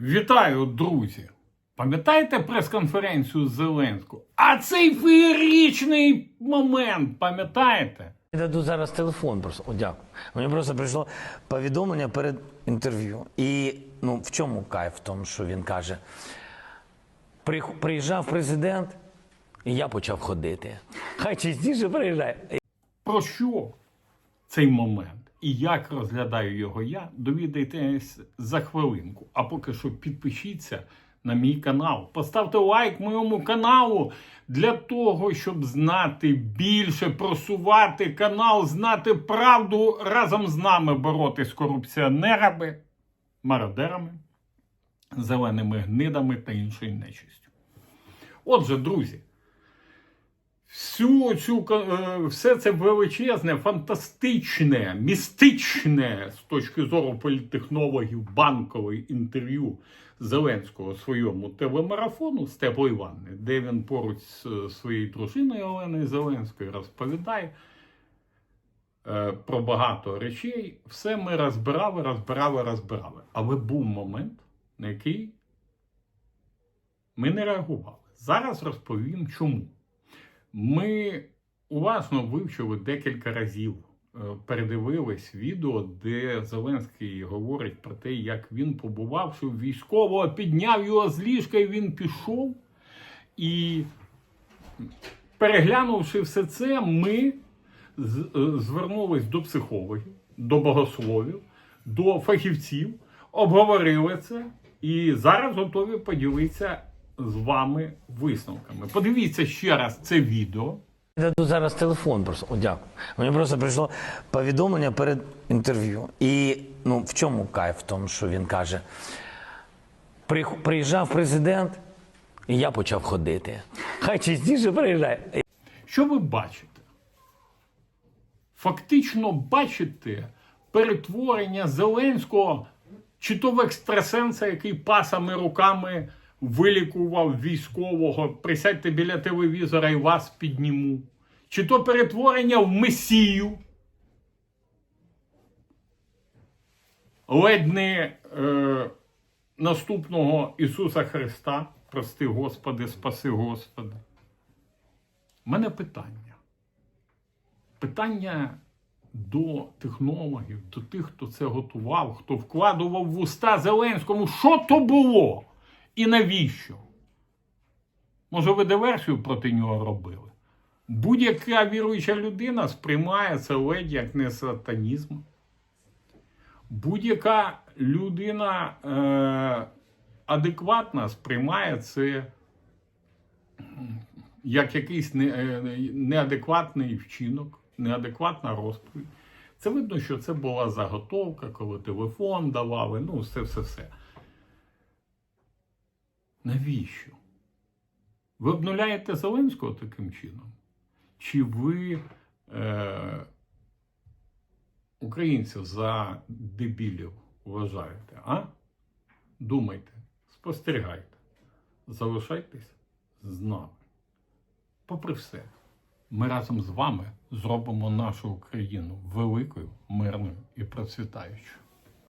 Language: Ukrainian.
Вітаю, друзі! Пам'ятаєте прес-конференцію Зеленського? А цей феєричний момент, пам'ятаєте? Я даду зараз телефон просто. О, дякую. Мені просто прийшло повідомлення перед інтерв'ю. І ну, в чому кайф? В тому, що він каже: приїжджав президент, і я почав ходити. Хай частіше приїжджає. Про що цей момент і як розглядаю його я, довідайтесь за хвилинку. А поки що підпишіться на мій канал, поставте лайк моєму каналу для того, щоб знати більше, просувати канал, знати правду разом з нами боротись з корупціонерами, мародерами, зеленими гнидами та іншою нечистю. Отже, друзі. Всю цю е, все це величезне, фантастичне, містичне з точки зору політтехнологів банкове інтерв'ю Зеленського своєму телемарафону Степло Іванни, де він поруч з е, своєю дружиною Оленою Зеленською розповідає е, про багато речей. Все ми розбирали, розбирали, розбирали. Але був момент, на який ми не реагували. Зараз розповім чому. Ми уважно вивчили декілька разів, е, передивились відео, де Зеленський говорить про те, як він побувавши в військового, підняв його з ліжка, і він пішов. І переглянувши все це, ми е, звернулись до психологів, до богословів, до фахівців, обговорили це і зараз готові поділитися з вами висновками. Подивіться ще раз це відео. Я даду зараз телефон просто. О, дякую. Мені просто прийшло повідомлення перед інтерв'ю. І ну, в чому кайф? В тому, що він каже: приїжджав президент, і я почав ходити. Хай частіше приїжджає. Що ви бачите? Фактично бачите перетворення Зеленського чи то в екстрасенса, який пасами руками вилікував військового, присядьте біля телевізора і вас підніму. Чи то перетворення в Месію, ледь не е, наступного Ісуса Христа, прости Господи, спаси Господи. У мене питання. Питання до технологів, до тих, хто це готував, хто вкладував в уста Зеленському, що то було і навіщо? Може, ви диверсію проти нього робили? Будь-яка віруюча людина сприймає це ледь як не сатанізм. Будь-яка людина е, адекватна сприймає це як якийсь не, е, неадекватний вчинок, неадекватна розповідь. Це видно, що це була заготовка, коли телефон давали, ну, все, все, все. Навіщо? Ви обнуляєте Зеленського таким чином? Чи ви е, українців за дебілів вважаєте? А? Думайте, спостерігайте, залишайтесь з нами. Попри все, ми разом з вами зробимо нашу Україну великою, мирною і процвітаючою.